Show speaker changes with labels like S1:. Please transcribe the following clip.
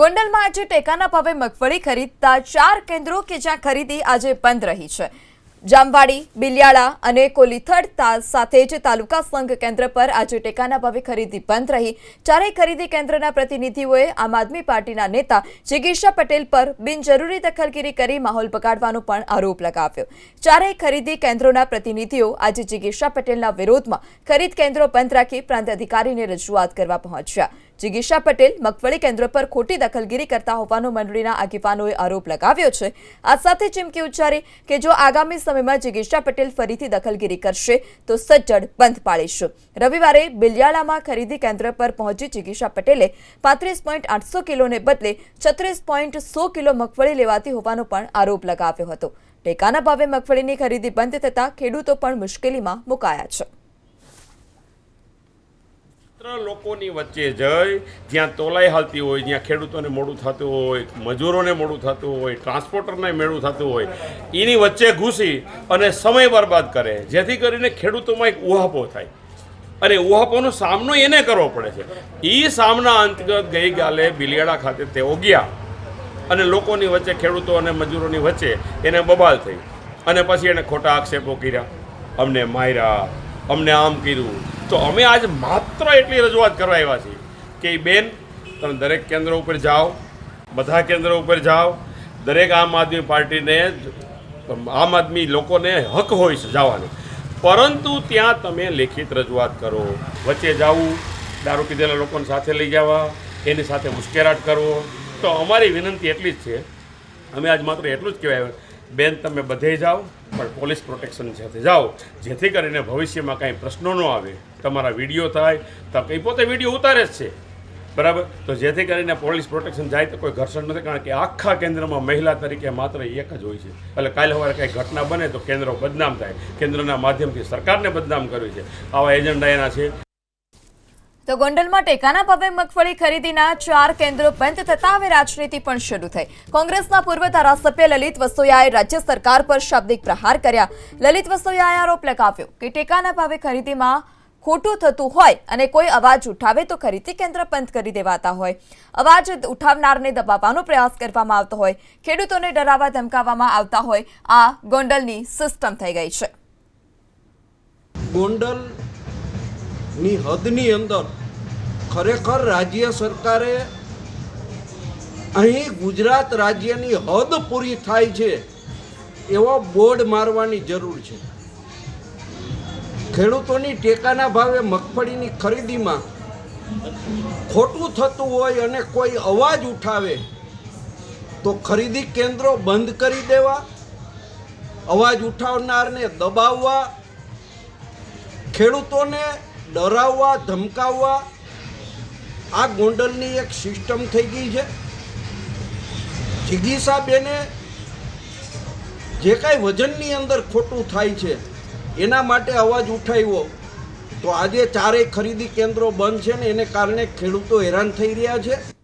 S1: ગોંડલમાં આજે ટેકાના ભાવે મગફળી ખરીદતા ચાર કેન્દ્રો કે જ્યાં ખરીદી આજે બંધ રહી છે. જામવાડી, બિલિયાળા અને કોલીથડ સાથે જ તાલુકા સંઘ કેન્દ્ર પર આજે ટેકાના ભાવે ખરીદી બંધ રહી. ચારેય ખરીદી કેન્દ્રના પ્રતિનિધિઓએ આમ આદમી પાર્ટીના નેતા જિગીશા પટેલ પર બિનજરૂરી દખલગીરી કરી માહોલ બગાડવાનો પણ આરોપ લગાવ્યો. ચારેય ખરીદી કેન્દ્રોના પ્રતિનિધિઓ આજે જિગીશા પટેલના વિરોધમાં ખરીદ કેન્દ્રો બંધ રાખી પ્રાંત અધિકારીને રજૂઆત કરવા પહોંચ્યા. જિગીશા પટેલ મગફળી કેન્દ્ર પર ખોટી દખલગીરી કરતા હોવાનો મંડળીના આગેવાનોએ આરોપ લગાવ્યો છે. આ સાથે ચીમકી ઉચ્ચારી કે જો આગામી સમયમાં જિગીશા પટેલ ફરીથી દખલગીરી કરશે, તો સજ્જડ બંધ પાડીશું. રવિવારે બિલિયાળામાં ખરીદી કેન્દ્ર પર પહોંચી જિગીશા પટેલે પાંત્રીસ પોઈન્ટ આઠસો કિલોને બદલે છત્રીસ પોઈન્ટ સો કિલો મગફળી લેવાતી હોવાનો પણ આરોપ લગાવ્યો હતો. ટેકાના ભાવે મગફળીની ખરીદી બંધ થતાં ખેડૂતો પણ મુશ્કેલીમાં મુકાયા છે.
S2: માત્ર લોકોની વચ્ચે જઈ, જ્યાં તોલાઈ હાલતી હોય, જ્યાં ખેડૂતોને મોડું થતું હોય, મજૂરોને મોડું થતું હોય, ટ્રાન્સપોર્ટરને મેળું થતું હોય, એની વચ્ચે ઘૂસી અને સમય બરબાદ કરે. જેથી કરીને ખેડૂતોમાં એક ઉહાપો થાય. અને ઉહાપોનો સામનો એને કરવો પડે છે. એ સામના અંતર્ગત ગઈકાલે બિલિયાળા ખાતે તેઓ ગયા. અને લોકોની વચ્ચે, ખેડૂતો અને મજૂરોની વચ્ચે એને બબાલ થઈ. અને પછી એને ખોટા આક્ષેપો કર્યા. અમને માર્યા, અમને આમ કર્યું. તો અમે આજ માત્ર એટલી રજૂઆત કરવા આવ્યા છીએ કે બેન, તમે દરેક કેન્દ્ર ઉપર જાઓ, બધા કેન્દ્રો ઉપર જાઓ, દરેક આમ આદમી પાર્ટીને આમ આદમી લોકોને હક હોય છે જવાનો. પરંતુ ત્યાં તમે લેખિત રજૂઆત કરો, વચ્ચે જવું, દારૂ પીધેલા લોકોને સાથે લઈ જવા, એની સાથે ઉશ્કેરાટ કરવો. તો અમારી વિનંતી એટલી જ છે. અમે આજ માત્ર એટલું જ કહેવાય. બેન, તમે બધે જાઓ પણ પોલીસ પ્રોટેક્શન સાથે જાઓ. જેથી કરીને ભવિષ્યમાં કાંઈ પ્રશ્નો ન આવે. તમારા વીડિયો થાય તો કંઈ પોતે વીડિયો ઉતારે જ છે. બરાબર? તો જેથી કરીને પોલીસ પ્રોટેક્શન જાય તો કોઈ ઘર્ષણ નથી, કારણ કે આખા કેન્દ્રમાં મહિલા તરીકે માત્ર એક જ હોય છે. એટલે કાલે સવારે કંઈ ઘટના બને તો કેન્દ્રો બદનામ થાય. કેન્દ્રના માધ્યમથી સરકારને બદનામ કરવી છે. આવા એજન્ડા એના છે.
S1: તો ગોંડલમાં ટેકાના ભાવે મગફળી ખરીદીના ચાર કેન્દ્રો બંધ થતા હવે રાજનીતિ પણ શરૂ થઈ. કોંગ્રેસના પૂર્વ ધારાસભ્ય લલિત વસોયાએ રાજ્ય સરકાર પર શાબ્દિક પ્રહાર કર્યા. લલિત વસોયાએ આરોપ લગાવ્યો કે ટેકાના ભાવે ખરીદીમાં ખોટું થતું હોય અને કોઈ અવાજ ઉઠાવે તો ખરીદી કેન્દ્ર બંધ કરી દેવાતા હોય. અવાજ ઉઠાવનારને દબાવવાનો પ્રયાસ કરવામાં આવતો હોય. ખેડૂતોને ડરાવવા ધમકાવવામાં આવતા હોય. આ ગોંડલની સિસ્ટમ થઈ ગઈ છે.
S3: ગોંડલની હદની અંદર ખરેખર રાજ્ય સરકારે અહીં ગુજરાત રાજ્યની હદ પૂરી થાય છે એવો બોર્ડ મારવાની જરૂર છે. ખેડૂતોની ટેકાના ભાવે મગફળીની ખરીદીમાં ખોટું થતું હોય અને કોઈ અવાજ ઉઠાવે તો ખરીદી કેન્દ્રો બંધ કરી દેવા, અવાજ ઉઠાવનારને દબાવવા, ખેડૂતોને ડરાવવા, ધમકાવવા, આ ગોંડલની એક સિસ્ટમ થઈ ગઈ છે. જિગીસાબેને જે કાંઈ વજનની અંદર ખોટું થાય છે, એના માટે અવાજ ઉઠાવ્યો. તો આજે ચારેય ખરીદી કેન્દ્રો બંધ છે ને, એને કારણે ખેડૂતો હેરાન થઈ રહ્યા છે.